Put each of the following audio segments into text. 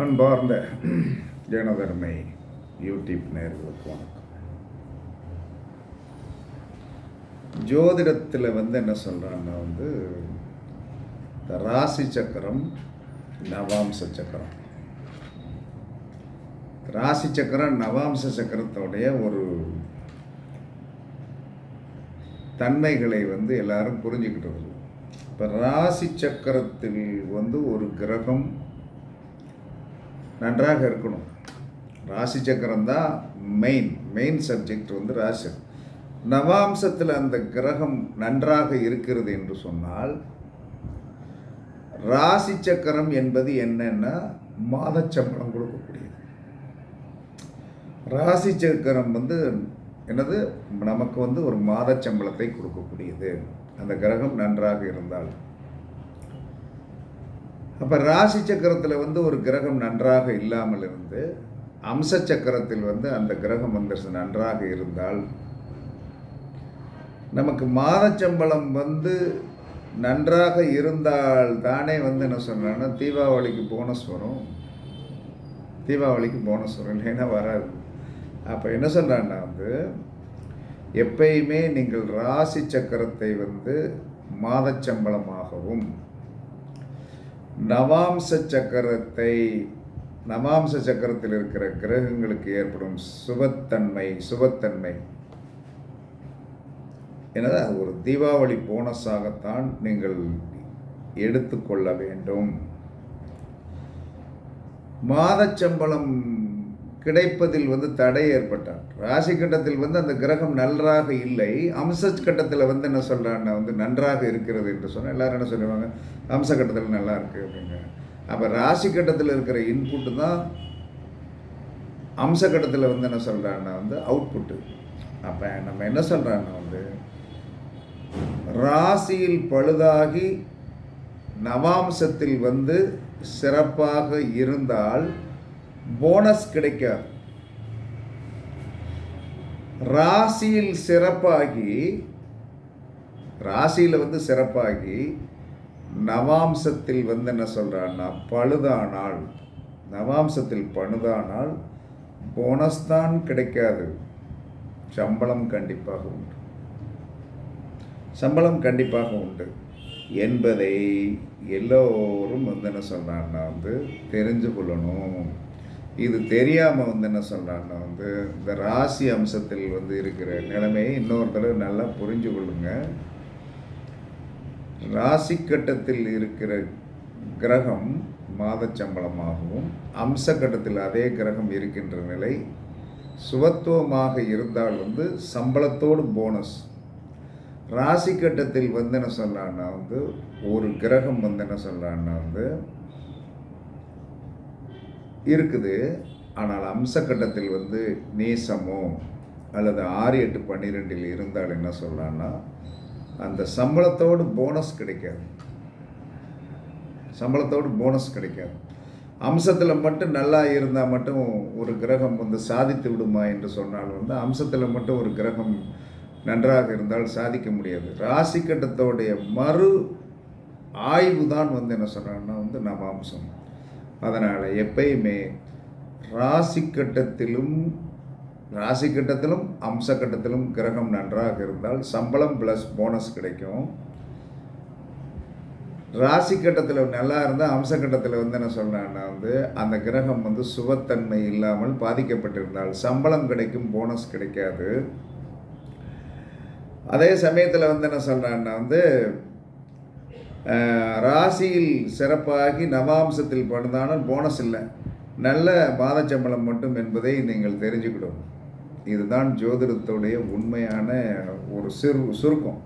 அன்பார்ந்த ஜனதர்மை யூடியூப் நேர்களுக்கு வணக்கம். ஜோதிடத்தில் வந்து என்ன சொல்கிறாங்கன்னா வந்து இந்த ராசி சக்கரம் நவாம்ச சக்கரம். ராசி சக்கரம் நவாம்ச சக்கரத்தோடைய ஒரு தன்மைகளை வந்து எல்லாரும் புரிஞ்சுக்கிட்டு வருது இப்போ ராசி சக்கரத்தில் வந்து ஒரு கிரகம் நன்றாக இருக்கணும். ராசி சக்கரம் தான் மெயின் மெயின் சப்ஜெக்ட் வந்து ராசி. நவாம்சத்தில் அந்த கிரகம் நன்றாக இருக்கிறது என்று சொன்னால் ராசி சக்கரம் என்பது என்னென்னா மாதச்சம்பளம் கொடுக்கக்கூடியது. ராசி சக்கரம் வந்து என்னது? நமக்கு வந்து ஒரு மாதச்சம்பளத்தை கொடுக்கக்கூடியது. அந்த கிரகம் நன்றாக இருந்தால். அப்போ ராசி சக்கரத்தில் வந்து ஒரு கிரகம் நன்றாக இல்லாமல் இருந்து அம்ச சக்கரத்தில் வந்து அந்த கிரகம் வந்து நன்றாக இருந்தால் நமக்கு மாதச்சம்பளம் வந்து நன்றாக இருந்தால் தானே வந்து என்ன சொல்கிறேன்னா தீபாவளிக்கு போனஸ் வரும். தீபாவளிக்கு போனஸ் வரும் இல்லைன்னா வராது. அப்போ என்ன சொல்கிறான்னா வந்து எப்பயுமே நீங்கள் ராசி சக்கரத்தை வந்து மாதச்சம்பளமாகவும் நவாம்ச சக்கரத்தை நவாம்ச சக்கரத்தில் இருக்கிற கிரகங்களுக்கு ஏற்படும் சுபத்தன்மை சுபத்தன்மை. எனது அது ஒரு தீபாவளி போனஸாகத்தான் நீங்கள் எடுத்துக்கொள்ள வேண்டும். மாதச்சம்பளம் கிடைப்பதில் வந்து தடை ஏற்பட்டான் ராசி கட்டத்தில் வந்து அந்த கிரகம் நன்றாக இல்லை. அம்ச கட்டத்தில் வந்து என்ன சொல்கிறான்னா வந்து நன்றாக இருக்கிறது என்று சொன்னால் எல்லோரும் என்ன சொல்லுவாங்க அம்ச கட்டத்தில் நல்லா இருக்குது அப்படிங்க. அப்போ ராசி கட்டத்தில் இருக்கிற இன்புட்டு தான் அம்ச கட்டத்தில் வந்து என்ன சொல்கிறான்னா வந்து அவுட்புட்டு அப்போ நம்ம என்ன சொல்கிறான்னா வந்து ராசியில் பழுதாகி நவாம்சத்தில் வந்து சிறப்பாக இருந்தால் போனஸ் கிடைக்காது. ராசியில் சிறப்பாகி ராசியில் வந்து சிறப்பாகி நவாம்சத்தில் வந்து என்ன சொல்கிறான்னா பழுதானால் நவாம்சத்தில் பழுதானால் போனஸ் தான் கிடைக்காது. சம்பளம் கண்டிப்பாக உண்டு. சம்பளம் கண்டிப்பாக உண்டு. என்பதை எல்லோரும் வந்து என்ன சொல்கிறாங்கன்னா வந்து தெரிஞ்சு கொள்ளணும். இது தெரியாமல் வந்து என்ன சொல்கிறான்னா வந்து இந்த ராசி அம்சத்தில் வந்து இருக்கிற நிலைமையை இன்னொரு தடவை நல்லா புரிஞ்சு கொள்ளுங்க. ராசி கட்டத்தில் இருக்கிற கிரகம் மாதச்சம்பளமாகவும் அம்ச கட்டத்தில் அதே கிரகம் இருக்கின்ற நிலை சுபத்துவமாக இருந்தால் வந்து சம்பளத்தோடு போனஸ். ராசி கட்டத்தில் வந்து என்ன சொல்கிறான்னா வந்து ஒரு கிரகம் வந்து என்ன சொல்கிறான்னா வந்து இருக்குது. ஆனால் அம்ச கட்டத்தில் வந்து நீசமோ அல்லது ஆறு எட்டு பன்னிரெண்டில் இருந்தால் என்ன சொல்லலான்னா அந்த சம்பளத்தோடு போனஸ் கிடைக்காது. சம்பளத்தோடு போனஸ் கிடைக்காது. அம்சத்தில் மட்டும் நல்லா இருந்தால் மட்டும் ஒரு கிரகம் வந்து சாதித்து விடுமா என்று சொன்னால் வந்து அம்சத்தில் மட்டும் ஒரு கிரகம் நன்றாக இருந்தால் சாதிக்க முடியாது. ராசி கட்டத்தோடைய மறு ஆய்வு தான் வந்து என்ன சொல்கிறாங்கன்னா வந்து நவாம்சம். அதனால் எப்பயுமே ராசி கட்டத்திலும் ராசி கட்டத்திலும் அம்ச கட்டத்திலும் கிரகம் நன்றாக இருந்தால் சம்பளம் ப்ளஸ் போனஸ் கிடைக்கும். ராசி கட்டத்தில் நல்லா இருந்தால் அம்ச கட்டத்தில் வந்து என்ன சொன்னேன்னா வந்து அந்த கிரகம் வந்து சுபத்தன்மை இல்லாமல் பாதிக்கப்பட்டிருந்தால் சம்பளம் கிடைக்கும் போனஸ் கிடைக்காது. அதே சமயத்தில் வந்து என்ன சொல்கிறேன்னா வந்து ராசியில் சிறப்பாகி நவாம்சத்தில் படுந்தாலும் போனஸ் இல்லை. நல்ல மாதச்சம்பளம் மட்டும் என்பதை நீங்கள் தெரிஞ்சுக்கிடும் இதுதான் ஜோதிடத்துடைய உண்மையான ஒரு சிறு சுருக்கம்.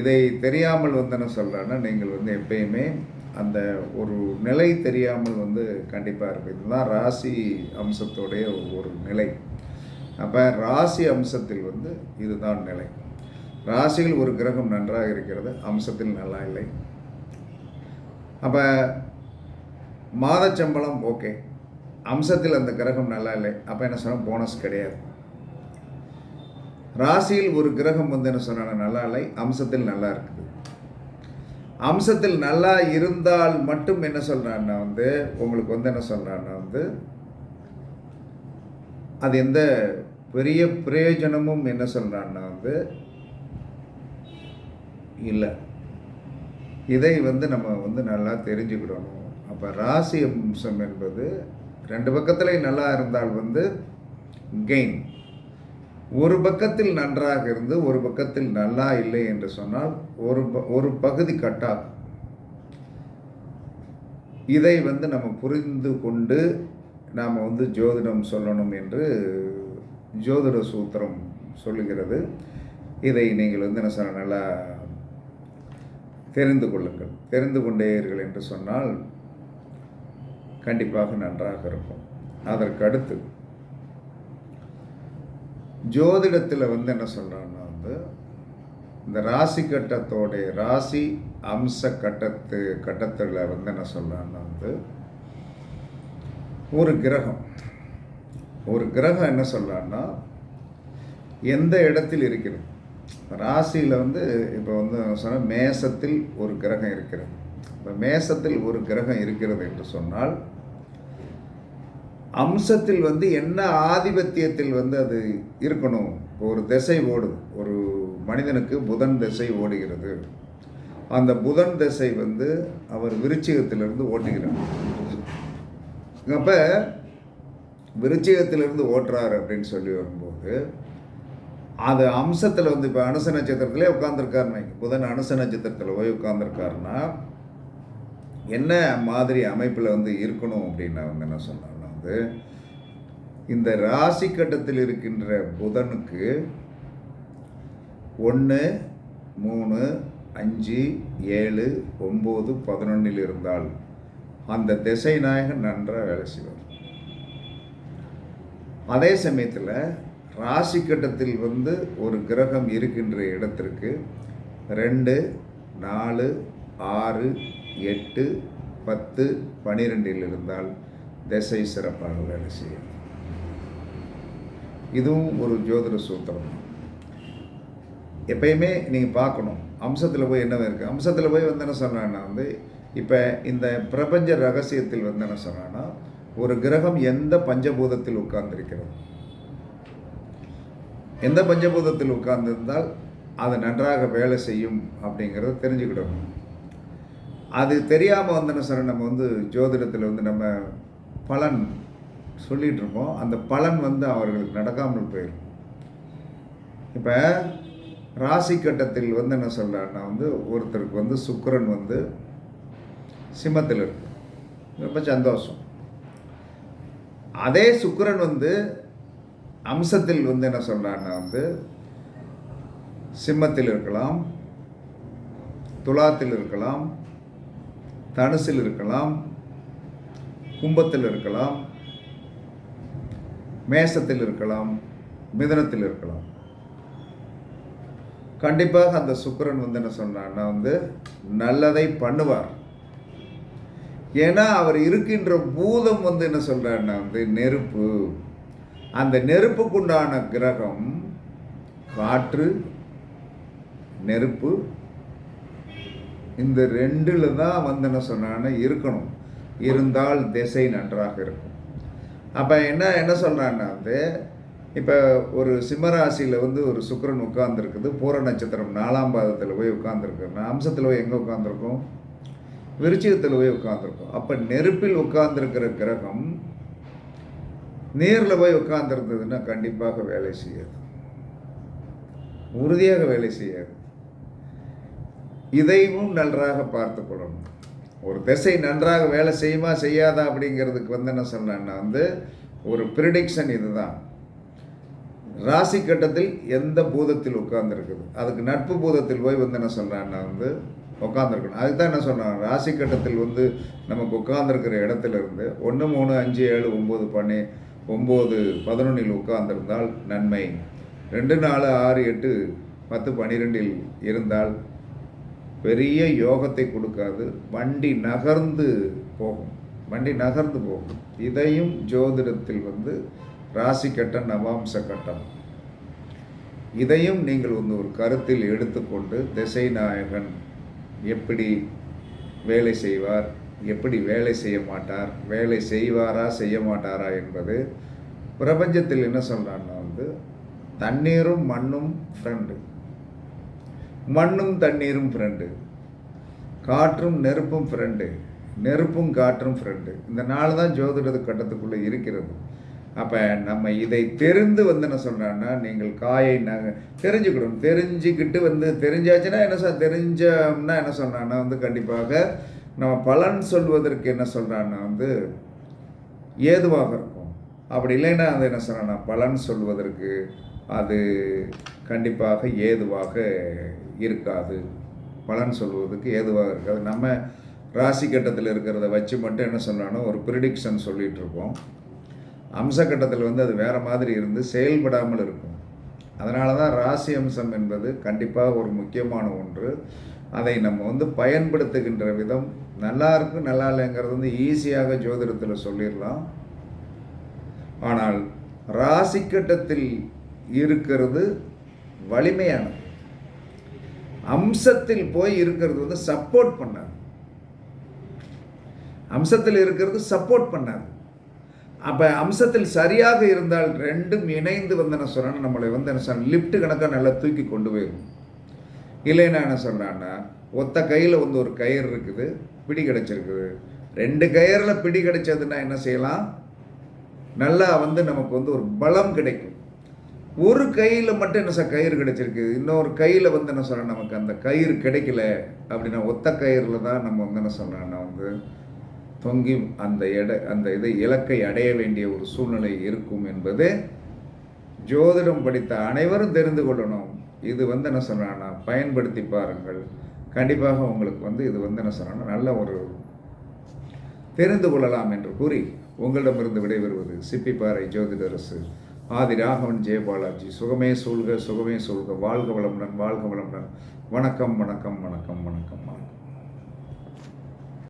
இதை தெரியாமல் வந்தன என்ன நீங்கள் வந்து எப்பயுமே அந்த ஒரு நிலை தெரியாமல் வந்து கண்டிப்பாக இருக்கும். இதுதான் ராசி அம்சத்துடைய ஒரு நிலை. அப்போ ராசி அம்சத்தில் வந்து இதுதான் நிலை. ராசியில் ஒரு கிரகம் நன்றாக இருக்கிறது அம்சத்தில் நல்லா இல்லை. அப்போ மாதச்சம்பளம் ஓகே. அம்சத்தில் அந்த கிரகம் நல்லா இல்லை. அப்போ என்ன சொன்னால் போனஸ் கிடையாது. ராசியில் ஒரு கிரகம் வந்து என்ன சொன்னால் நல்லா இல்லை. அம்சத்தில் நல்லா இருக்குது. அம்சத்தில் நல்லா இருந்தால் மட்டும் என்ன சொல்கிறான்னா வந்து உங்களுக்கு வந்து என்ன சொல்கிறான்னா வந்து அது எந்த பெரிய பிரயோஜனமும் என்ன சொல்கிறான்னா வந்து இல்லை. இதை வந்து நம்ம வந்து நல்லா தெரிஞ்சுக்கிடணும். அப்போ ராசி அம்சம் என்பது ரெண்டு பக்கத்துலேயும் நல்லா இருந்தால் வந்து கெயின் ஒரு பக்கத்தில் நன்றாக இருந்து ஒரு பக்கத்தில் நல்லா இல்லை என்று சொன்னால் ஒரு ப- ஒரு பகுதி கட்டாகும் இதை வந்து நம்ம புரிந்து கொண்டு நாம் வந்து ஜோதிடம் சொல்லணும் என்று ஜோதிட சூத்திரம் சொல்லுகிறது. இதை நீங்கள் வந்து என்ன சொல்ல நல்லா தெரிந்து கொள்ளுங்கள். தெரிந்து கொண்டேயர்கள் என்று சொன்னால் கண்டிப்பாக நன்றாக இருக்கும். அதற்கு அடுத்து ஜோதிடத்தில் வந்து என்ன சொல்கிறான்னா வந்து இந்த ராசி கட்டத்தோடைய ராசி அம்ச கட்டத்து கட்டத்தில் வந்து என்ன சொல்கிறான்னா வந்து ஒரு கிரகம். ஒரு கிரகம் என்ன சொல்கிறான்னா எந்த இடத்தில் இருக்கிறது? ராசியில் வந்து இப்போ வந்து சொன்னால் மேசத்தில் ஒரு கிரகம் இருக்கிறது. இப்போ மேசத்தில் ஒரு கிரகம் இருக்கிறது என்று சொன்னால் அம்சத்தில் வந்து என்ன ஆதிபத்தியத்தில் வந்து அது இருக்கணும்? ஒரு திசை ஓடுது. ஒரு மனிதனுக்கு புதன் திசை ஓடுகிறது. அந்த புதன் திசை வந்து அவர் விருச்சிகத்திலிருந்து ஓட்டுகிறார். அப்போ விருச்சிகத்திலிருந்து ஓட்டுறார் அப்படின்னு சொல்லி வரும்போது அது அம்சத்தில் வந்து இப்போ அனுச நட்சத்திரத்திலே உட்காந்துருக்காருன்னு புதன் அனுச நட்சத்திரத்தில் போய் உட்காந்துருக்காருன்னா என்ன மாதிரி அமைப்பில் வந்து இருக்கணும் அப்படின்னு அவங்க என்ன சொன்னாங்கன்னா வந்து இந்த ராசி கட்டத்தில் இருக்கின்ற புதனுக்கு ஒன்று மூணு அஞ்சு ஏழு ஒம்பது பதினொன்றில் இருந்தால் அந்த திசை நாயகன் நன்றாக வேலை செய்வார். அதே சமயத்தில் ராசி கட்டத்தில் வந்து ஒரு கிரகம் இருக்கின்ற இடத்திற்கு ரெண்டு நாலு ஆறு எட்டு பத்து பனிரெண்டில் இருந்தால் திசை சிறப்பாக வேலை செய்யும். இதுவும் ஒரு ஜோதிட சூத்திரம். எப்பயுமே நீங்கள் பார்க்கணும். அம்சத்தில் போய் என்ன இருக்குது அம்சத்தில் போய் வந்து என்ன சொன்னான்னா வந்து இப்போ இந்த பிரபஞ்ச ரகசியத்தில் வந்து என்ன சொன்னான்னா ஒரு கிரகம் எந்த பஞ்சபூதத்தில் உட்கார்ந்திருக்கிறது? எந்த பஞ்சபூதத்தில் உட்கார்ந்திருந்தால் அது நன்றாக வேலை செய்யும் அப்படிங்கிறத தெரிஞ்சுக்கிடணும் அது தெரியாமல் வந்து என்ன சொல்ற நம்ம வந்து ஜோதிடத்தில் வந்து நம்ம பலன் சொல்லிகிட்டு இருப்போம் அந்த பலன் வந்து அவர்களுக்கு நடக்காமல் போயிடும் இப்போ ராசி கட்டத்தில் வந்து என்ன சொல்கிறாருன்னா வந்து ஒருத்தருக்கு வந்து சுக்கரன் வந்து சிம்மத்தில் இருக்கு. ரொம்ப சந்தோஷம். அதே சுக்கரன் வந்து அம்சத்தில் வந்து என்ன சொல்கிறாருன்னா வந்து சிம்மத்தில் இருக்கலாம் துலாத்தில் இருக்கலாம் தனுசில் இருக்கலாம் கும்பத்தில் இருக்கலாம் மேசத்தில் இருக்கலாம் மிதனத்தில் இருக்கலாம். கண்டிப்பாக அந்த சுக்கிரன் வந்து என்ன சொன்னான்னா வந்து நல்லதை பண்ணுவார். ஏன்னா அவர் இருக்கின்ற பூதம் வந்து என்ன சொல்கிறாருன்னா வந்து நெருப்பு. அந்த நெருப்புக்குண்டான கிரகம் காற்று நெருப்பு. இந்த ரெண்டில் தான் வந்து என்ன சொன்னான்னா இருக்கணும். இருந்தால் திசை நன்றாக இருக்கும். அப்போ என்ன என்ன சொல்கிறான்னா வந்து இப்போ ஒரு சிம்மராசியில் வந்து ஒரு சுக்கிரன் உட்கார்ந்துருக்குது. பூர நட்சத்திரம் நாலாம் பாதத்தில் போய் உட்கார்ந்துருக்குன்னா அம்சத்தில் போய் எங்கே உட்காந்துருக்கும் விருச்சிகத்தில் போய் உட்காந்துருக்கும் அப்போ நெருப்பில் உட்கார்ந்துருக்கிற கிரகம் நேரில் போய் உட்காந்துருந்ததுன்னா கண்டிப்பாக வேலை செய்யாது. உறுதியாக வேலை செய்யாது. இதையும் நன்றாக பார்த்து கொள்ளணும். ஒரு திசை நன்றாக வேலை செய்யுமா செய்யாதா அப்படிங்கிறதுக்கு வந்து என்ன சொன்னேன்னா வந்து ஒரு ப்ரிடிக்ஷன் இதுதான். ராசி கட்டத்தில் எந்த பூதத்தில் உட்கார்ந்துருக்குது அதுக்கு நட்பு பூதத்தில் போய் வந்து என்ன சொல்கிறான்னா வந்து உட்காந்துருக்கணும் அதுக்கு தான் என்ன சொன்னாங்க? ராசி கட்டத்தில் வந்து நமக்கு உட்காந்துருக்கிற இடத்துல இருந்து ஒன்று மூணு அஞ்சு ஏழு ஒம்பது பண்ணி ஒம்பது பதினொன்றில் உட்கார்ந்திருந்தால் நன்மை. ரெண்டு நாலு ஆறு எட்டு பத்து பன்னிரெண்டில் இருந்தால் பெரிய யோகத்தை கொடுக்காது. வண்டி நகர்ந்து போகும். வண்டி நகர்ந்து போகும். இதையும் ஜோதிடத்தில் வந்து ராசி கட்டம் நவாம்ச கட்டம். இதையும் நீங்கள் வந்து ஒரு கருத்தில் எடுத்துக்கொண்டு திசை நாயகன் எப்படி வேலை செய்வார்? எப்படி வேலை செய்ய மாட்டார் வேலை செய்வாரா செய்ய மாட்டாரா என்பது பிரபஞ்சத்தில் என்ன சொல்கிறான்னா வந்து தண்ணீரும் மண்ணும் ஃப்ரெண்டு மண்ணும் தண்ணீரும் ஃப்ரெண்டு காற்றும் நெருப்பும் ஃப்ரெண்டு நெருப்பும் காற்றும் ஃப்ரெண்டு இந்த நாள் தான் ஜோதிட கட்டத்துக்குள்ளே இருக்கிறது. அப்போ நம்ம இதை தெரிந்து வந்து என்ன சொல்கிறான்னா நீங்கள் காயை நாங்கள் தெரிஞ்சுக்கணும். தெரிஞ்சுக்கிட்டு வந்து தெரிஞ்சாச்சுன்னா என்ன சொல் தெரிஞ்சோம்னா என்ன சொன்னான்னா வந்து கண்டிப்பாக நம்ம பலன் சொல்வதற்கு என்ன சொல்கிறான்னா வந்து ஏதுவாக இருக்கும். அப்படி இல்லைன்னா அது என்ன சொல்கிறான்னா பலன் சொல்வதற்கு அது கண்டிப்பாக ஏதுவாக இருக்காது. பலன் சொல்வதற்கு ஏதுவாக இருக்காது. நம்ம ராசி கட்டத்தில் இருக்கிறத வச்சு மட்டும் என்ன சொல்லலாம்னா ஒரு ப்ரிடிக்ஷன் சொல்லிகிட்டு இருக்கோம் அம்ச கட்டத்தில் வந்து அது வேறு மாதிரி இருந்து செயல்படாமல் இருக்கும். அதனால தான் ராசி அம்சம் என்பது கண்டிப்பாக ஒரு முக்கியமான ஒன்று. அதை நம்ம வந்து பயன்படுத்துகின்ற விதம் நல்லா இருக்கு நல்லா இல்லைங்கிறது வந்து ஈஸியாக ஜோதிடத்தில் சொல்லிடலாம். ஆனால் ராசி கட்டத்தில் இருக்கிறது வலிமையானது. அம்சத்தில் போய் இருக்கிறது வந்து சப்போர்ட் பண்ணாது. அம்சத்தில் இருக்கிறது சப்போர்ட் பண்ணாது. அப்போ அம்சத்தில் சரியாக இருந்தால் ரெண்டும் இணைந்து வந்து என்ன நம்மளை வந்து என்ன சொல்ற லிஃப்ட் கணக்காக நல்லா தூக்கி கொண்டு போயிடும் இல்லைன்னா என்ன சொல்கிறான்னா ஒத்த கையில் வந்து ஒரு கயிறு இருக்குது பிடி கிடச்சிருக்குது. ரெண்டு கயிறில் பிடி கிடைச்சதுன்னா என்ன செய்யலாம்? நல்லா வந்து நமக்கு வந்து ஒரு பலம் கிடைக்கும். ஒரு கையில் மட்டும் என்ன சார் கயிறு கிடைச்சிருக்கு? இன்னொரு கையில் வந்து என்ன சொல்கிறேன் நமக்கு அந்த கயிறு கிடைக்கல அப்படின்னா ஒத்த கயிறில் தான் நம்ம வந்து என்ன சொல்கிறேன்னா வந்து தொங்கி அந்த எடை அந்த இதை இலக்கை அடைய வேண்டிய ஒரு சூழ்நிலை இருக்கும் என்பது ஜோதிடம் படித்த அனைவரும் தெரிந்து கொள்ளணும். இது வந்து என்ன சொல்கிறேன்னா பயன்படுத்தி பாருங்கள். கண்டிப்பாக உங்களுக்கு வந்து இது வந்து என்ன சொல்கிறேன்னா நல்ல ஒரு தெரிந்து கொள்ளலாம் என்று கூறி உங்களிடமிருந்து விடைபெறுவது சிப்பிப்பாறை ஜோதிடரசு ஆதி ராகவன் ஜெயபாலாஜி சுகமே சூழ்க சுகமே சூழ்க. வாழ்க வளமுடன் வாழ்க வளமுடன். வணக்கம் வணக்கம் வணக்கம் வணக்கம் வணக்கம்.